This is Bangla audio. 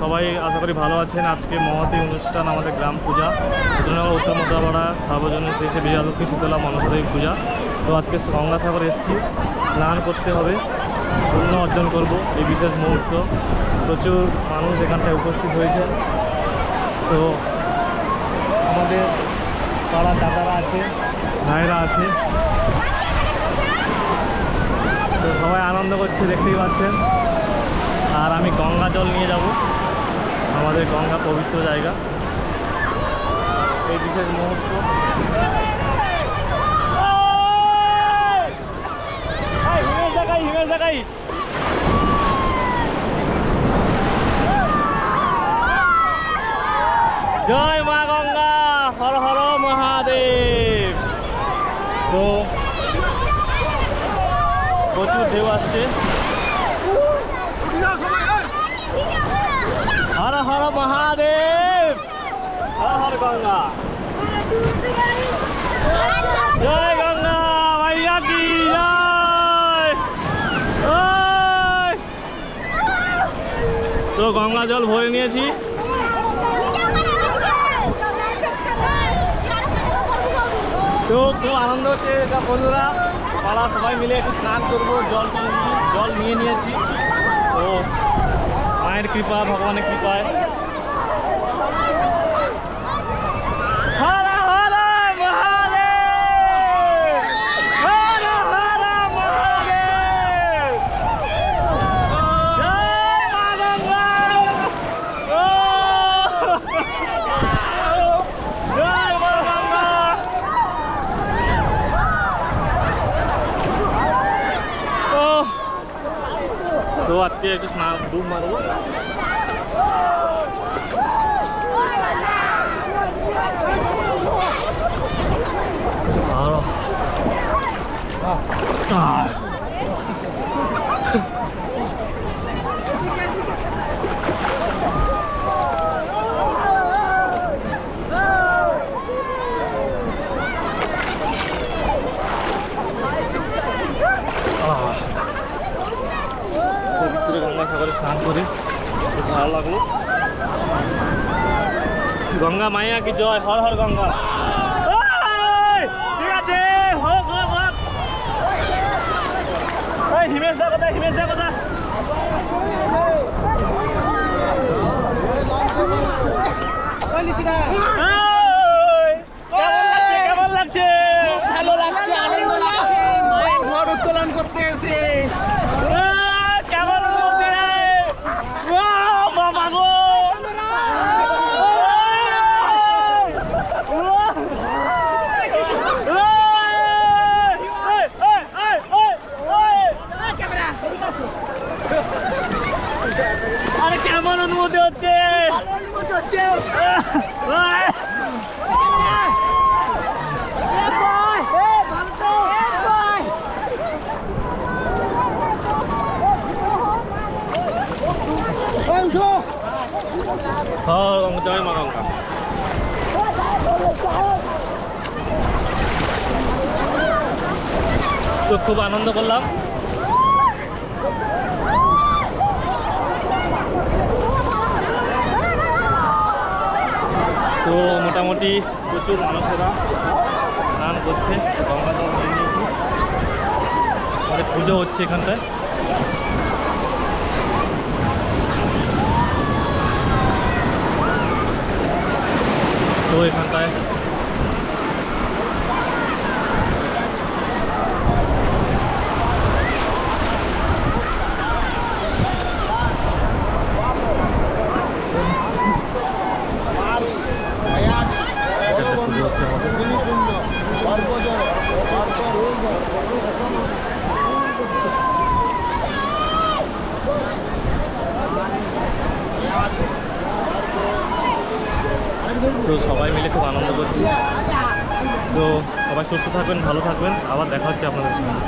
সবাই আশা করি ভালো আছেন। আজকে মহতী অনুষ্ঠান আমাদের গ্রাম পূজা। উত্তরনগর উত্তর মধ্যপাড়া সার্বজনীন শেষে বিজয়ালক্ষ্মী শীতলা মনসাদেবী পূজা। তো আজকে গঙ্গাসাগর এসেছি। স্নান করতে হবে। পুণ্য অর্জন করব এই বিশেষ মুহূর্ত। প্রচুর মানুষ এখানটায় উপস্থিত হয়েছে। তো আমাদের পাড়ার দাদারা আছে ভাইরা আছে। তো সবাই আনন্দ করছে, দেখতেই পাচ্ছেন। আর আমি গঙ্গা জল নিয়ে যাব। আমাদের গঙ্গা পবিত্র জায়গা। এই বিশেষ মুহূর্ত। জয় মা গঙ্গা, হর হর মহাদেব। তো, প্রচুর ঢেউ আসছে। হর হর মহাদেব। হর হর গঙ্গা। জয় গঙ্গা, মাইয়া কি তো গঙ্গা জল ভরে নিয়েছি। তো খুব আনন্দ হচ্ছে, বন্ধুরা। পাড়া সবাই মিলে একটু স্নান করব, জল জল নিয়ে নিয়েছি। কৃপা ভগবানের কৃপায় হর হর মহাদেব! হর হর মহাদেব! জয় মা গঙ্গা! ও! জয় মা গঙ্গা! ও! তো আজকে একটু স্নান ডুব মারবো আরও আহ। আহ। পবিত্র গঙ্গা সাগরে স্নান করে ভালো লাগল গঙ্গা মায়া কি জয় হর হর গঙ্গা! ঠিক আছে হোক হোক হোক হিমেশ দা কোথায় হিমেশ দা কোথায় ওই! কেমন লাগছে কেমন লাগছে ভালো লাগছে আনন্দ লাগছে মায়ের ঘর উত্তোলন করতে এসে আহ, কেমন অনুভূতি রে? আহ, বাবা গো! এই, এই, এই, এই, এই! আরে কেমন অনুভূতি হচ্ছে? জয় মা গঙ্গা তো খুব আনন্দ করলাম। তো মোটামুটি প্রচুর মানুষেরা স্নান করছে গঙ্গা জল পুজো হচ্ছে এখানটায় তো এখানটায় এখানটায় পুজো হচ্ছে আমাদের তো সবাই মিলে খুব আনন্দ করছি। তো সবাই সুস্থ থাকবেন ভালো থাকবেন। আবার দেখা হচ্ছে আপনাদের সঙ্গে।